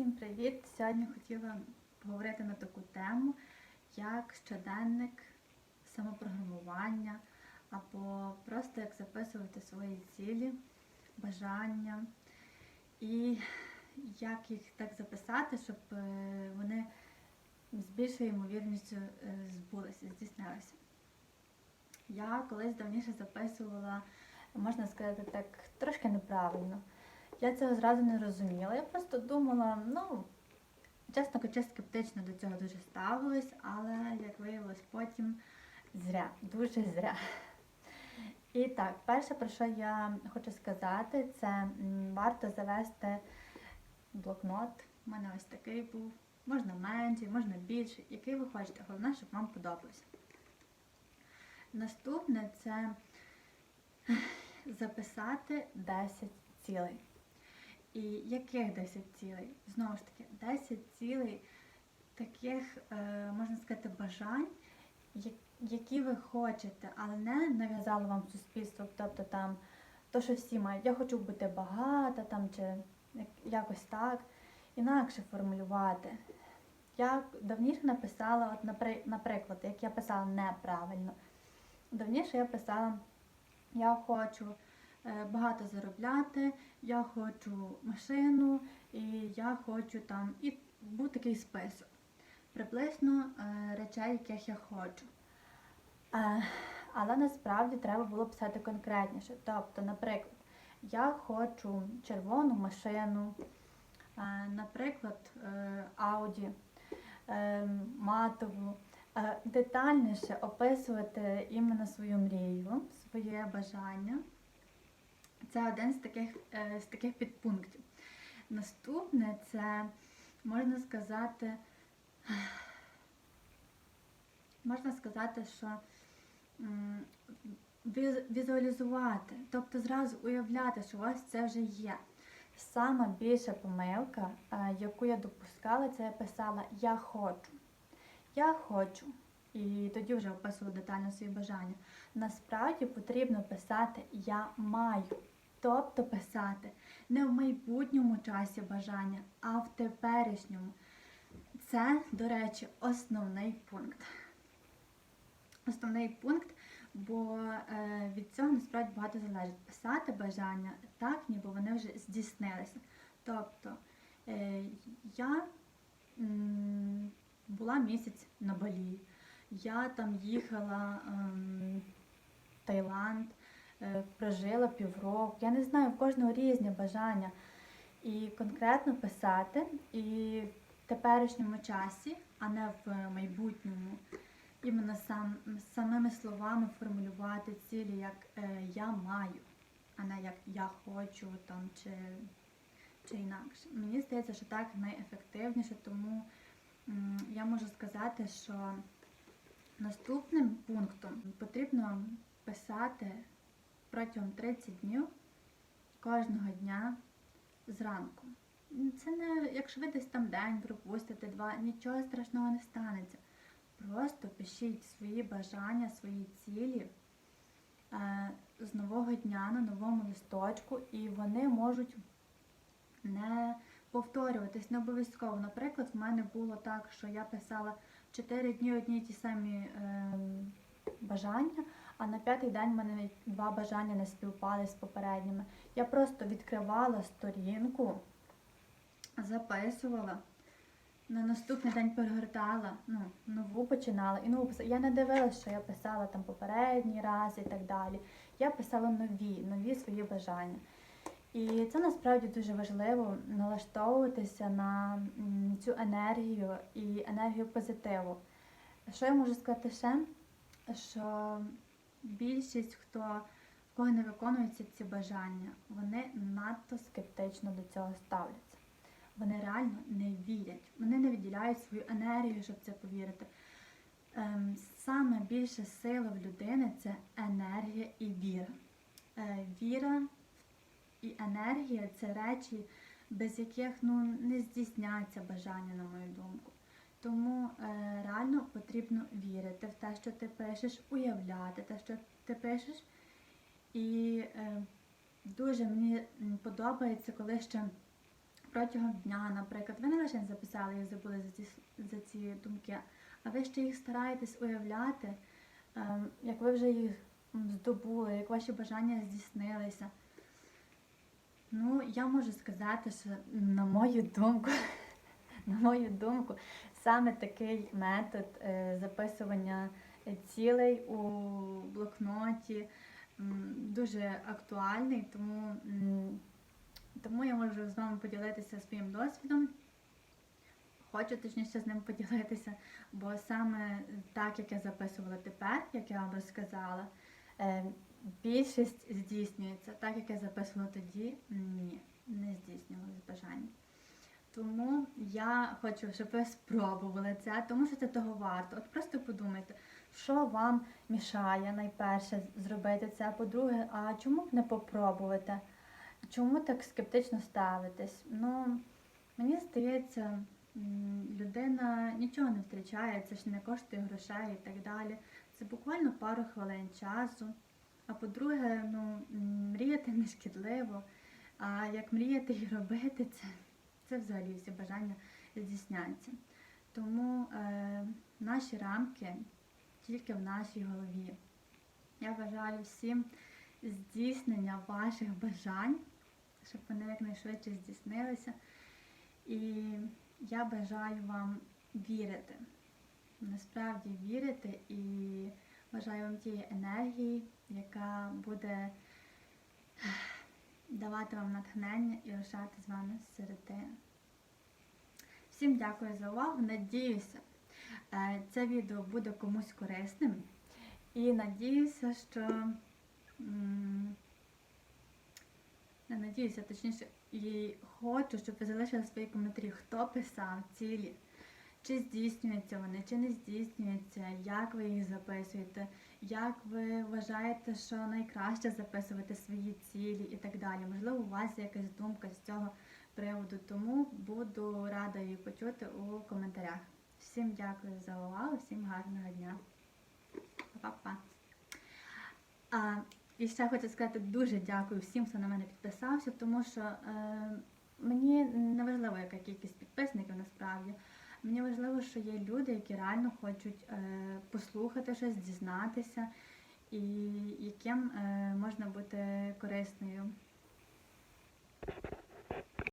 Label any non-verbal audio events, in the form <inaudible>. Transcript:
Всім привіт! Сьогодні хотіла поговорити на таку тему, як щоденник самопрограмування, або просто як записувати свої цілі, бажання і як їх так записати, щоб е, вони з більшою ймовірністю е, збулися, здійснилися. Я колись давніше записувала, можна сказати так, трошки неправильно. Я цього зразу не розуміла. Я просто думала, ну, чесно кажучи, скептично до цього дуже ставилась, але, як виявилось, потім зря, дуже зря. І так, перше, про що я хочу сказати, це варто завести блокнот. У мене ось такий був. Можна менший, можна більший, який ви хочете. Головне, щоб вам подобався. Наступне це записати 10 цілей. І яких 10 цілей? Знову ж таки, 10 цілей таких, е, можна сказати, бажань, які ви хочете, але не нав'язало вам суспільство, тобто там то, що всі мають. Я хочу бути багата там чи якось так, інакше формулювати. Я давніше написала, от, наприклад, як я писала неправильно. Давніше я писала, я хочу багато заробляти, я хочу машину, і я хочу там. І був такий список. Приблизно е, речей, яких я хочу. Е, але насправді треба було писати конкретніше. Тобто, наприклад, я хочу червону машину, е, наприклад, е, е, матову. Е, Детальніше описувати іменно свою мрію, своє бажання. Це один з таких, е, з таких підпунктів. Наступне це, можна сказати, можна сказати, що візуалізувати, тобто зразу уявляти, що у вас це вже є. Сама більша помилка, е, яку я допускала, це я писала Я хочу. Я хочу. І тоді вже описувала детально свої бажання. Насправді потрібно писати Я маю. Тобто писати не в майбутньому часі бажання, а в теперішньому. Це, до речі, основний пункт. Основний пункт, бо е, від цього насправді багато залежить. Писати бажання так, ніби вони вже здійснилися. Тобто е, я була місяць на Балі, я там їхала ем, в Таїланд, прожила півроку. Я не знаю, в кожного різні бажання. І конкретно писати і в теперішньому часі, а не в майбутньому. Іменно сам, самими словами формулювати цілі, як е, я маю, а не як я хочу там чи, чи інакше. Мені здається, що так найефективніше, тому м, я можу сказати, що наступним пунктом потрібно писати протягом 30 днів кожного дня зранку. Це не, якщо ви десь там день пропустите, два, нічого страшного не станеться. Просто пишіть свої бажання, свої цілі е, з нового дня на новому листочку, і вони можуть не повторюватись, не обов'язково. Наприклад, в мене було так, що я писала 4 дні одні й ті самі е, бажання, а на п'ятий день в мене два бажання не співпали з попередніми. Я просто відкривала сторінку, записувала. На наступний день перегортала, ну, нову починала і нову писала. Я не дивилася, що я писала там попередній раз і так далі. Я писала нові, нові свої бажання. І це насправді дуже важливо налаштовуватися на цю енергію і енергію позитиву. Що я можу сказати ще? Що більшість, хто в кого не виконуються ці бажання, вони надто скептично до цього ставляться. Вони реально не вірять, вони не виділяють свою енергію, щоб це повірити. Ем, саме більше сила в людини це енергія і віра. Е, віра і енергія це речі, без яких ну, не здійсняться бажання, на мою думку. Тому е, реально потрібно вірити в те, що ти пишеш, уявляти те, що ти пишеш. І е, дуже мені подобається, коли ще протягом дня, наприклад, ви не лише записали і забули за ці, за ці думки, а ви ще їх стараєтесь уявляти, ем, як ви вже їх здобули, як ваші бажання здійснилися. Ну, я можу сказати, що на мою думку, <laughs> на мою думку, саме такий метод е, записування цілей у блокноті дуже актуальний, тому, тому я можу з вами поділитися своїм досвідом. Хочу точніше з ним поділитися, бо саме так, як я записувала тепер, як я вам розказала, е, більшість здійснюється. Так, як я записувала тоді, ні, не здійснювалось бажання. Тому я хочу, щоб ви спробували це, тому що це того варто. От просто подумайте, що вам мішає найперше зробити це. По-друге, а чому б не попробувати? Чому так скептично ставитесь? Ну, мені здається, людина нічого не втрачає, це ж не коштує грошей і так далі. Це буквально пару хвилин часу. А по-друге, ну, мріяти не шкідливо. А як мріяти і робити це, це взагалі всі бажання здійсняться. Тому е, наші рамки тільки в нашій голові. Я бажаю всім здійснення ваших бажань, щоб вони якнайшвидше здійснилися. І я бажаю вам вірити. Насправді вірити і бажаю вам тієї енергії, яка буде давати вам натхнення і рушати з вами серед. Всім дякую за увагу. Надіюся, е, це відео буде комусь корисним. І надіюся, що не надіюся, точніше, і хочу, щоб ви залишили свої коментарі, хто писав цілі, чи здійснюються вони, чи не здійснюються, як ви їх записуєте, як ви вважаєте, що найкраще записувати свої цілі і так далі. Можливо, у вас є якась думка з цього приводу, тому буду рада її почути у коментарях. Всім дякую за увагу, всім гарного дня. Па-па. А, і ще хочу сказати дуже дякую всім, хто на мене підписався, тому що е, мені не важливо, яка кількість підписників насправді. Мені важливо, що є люди, які реально хочуть е, послухати щось, дізнатися, і яким е, можна бути корисною